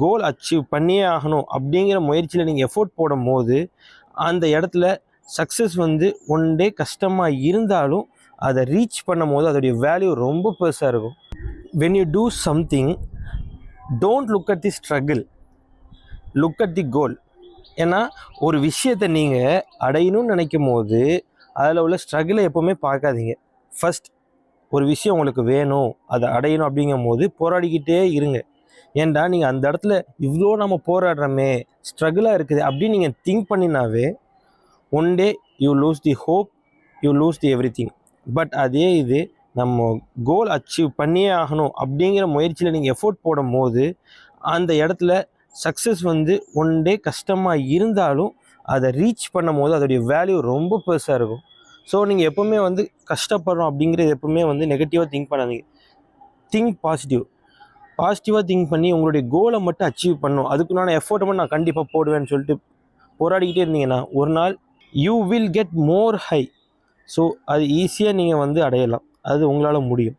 Goal achieve பண்ணியே ஆகணும் அப்படிங்கிற முயற்சியில் நீங்கள் எஃபோர்ட் போடும்போது அந்த இடத்துல சக்ஸஸ் வந்து ஒன் டே கஷ்டமாக இருந்தாலும் அதை ரீச் பண்ணும் போது அதோடைய வேல்யூ ரொம்ப பெருசாக இருக்கும். When you do something don't look at the struggle look at the goal ஏன்னா ஒரு விஷயத்தை நீங்கள் அடையணும்னு நினைக்கும் போது அதில் உள்ள ஸ்ட்ரகிளை எப்போவுமே பார்க்காதீங்க. ஃபஸ்ட் ஒரு விஷயம் உங்களுக்கு வேணும் அதை அடையணும் அப்படிங்கும் போது போராடிக்கிட்டே இருங்க. ஏன்டா நீங்கள் அந்த இடத்துல இவ்வளோ நம்ம போராடுறோமே ஸ்ட்ரகிளாக இருக்குது அப்படின்னு நீங்கள் think பண்ணினாவே one day you lose the hope you lose the everything but அதே இது நம்ம கோல் அச்சீவ் பண்ணியே ஆகணும் அப்படிங்கிற முயற்சியில் நீங்கள் எஃபோர்ட் போடும்போது அந்த இடத்துல சக்ஸஸ் வந்து ஒன் டே கஷ்டமாக இருந்தாலும் அதை ரீச் பண்ணும் போது அதோடைய வேல்யூ ரொம்ப பெருசாக இருக்கும். ஸோ நீங்கள் எப்போவுமே வந்து கஷ்டப்படுறோம் அப்படிங்கிறது எப்பவுமே வந்து நெகட்டிவாக திங்க் பண்ணாதீங்க. திங்க் பாசிட்டிவ் பாசிட்டிவாக திங்க் பண்ணி உங்களுடைய கோலை மட்டும் அச்சீவ் பண்ணும் அதுக்குண்டான எஃபோர்ட்டை மட்டும் நான் கண்டிப்பாக போடுவேன்னு சொல்லிட்டு போராடிக்கிட்டே இருந்தீங்கன்னா ஒரு நாள் you will get more high so அது ஈஸியாக நீங்கள் வந்து அடையலாம். அது உங்களால் முடியும்.